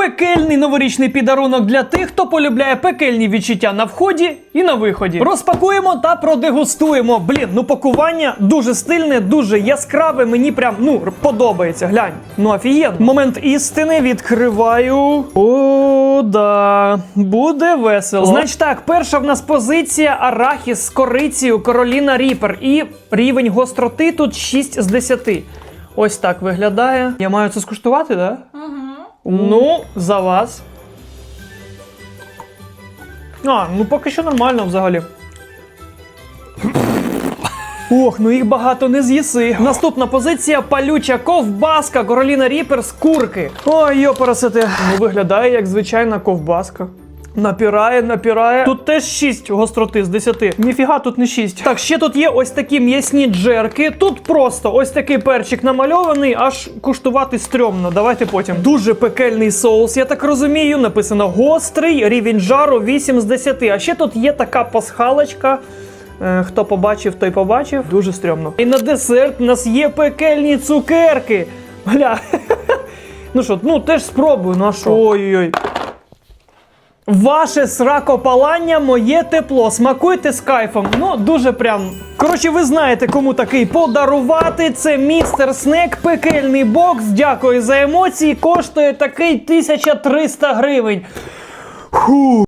Пекельний новорічний підарунок для тих, хто полюбляє пекельні відчуття на вході і на виході. Розпакуємо та продегустуємо. Блін, ну пакування дуже стильне, дуже яскраве. Мені прям ну подобається. Глянь, ну офігенно. Момент істини відкриваю. О, да, буде весело. Значить так, перша в нас позиція арахіс з корицею Короліна Ріпер. І рівень гостроти тут 6 з 10. Ось так виглядає. Я маю це скуштувати, так? Да? Ну, за вас. А, ну поки що нормально взагалі. Ох, ну їх багато не з'їси. Наступна позиція палюча ковбаска, Короліна Ріпер з курки. Ой, йопарасити. Ну виглядає як звичайна ковбаска. Напірає, напірає. Тут теж 6 гостроти з 10. Ніфіга тут не 6. Так, ще тут є ось такі м'ясні джерки. Тут просто ось такий перчик намальований, аж куштувати стрьомно. Давайте потім. Дуже пекельний соус, я так розумію. Написано гострий, рівень жару 8 з 10. А ще тут є така пасхалочка. Е, Хто побачив, той побачив. Дуже стрьомно. І на десерт у нас є пекельні цукерки. Гля. Ну що, ну теж спробую, ну а що? Ой-ой-ой. Ваше сракопалання, моє тепло. Смакуйте з кайфом. Ну, дуже прям. Коротше, ви знаєте, кому такий подарувати. Це містер Снек, пекельний бокс. Дякую за емоції. Коштує такий 1300 гривень. Фу.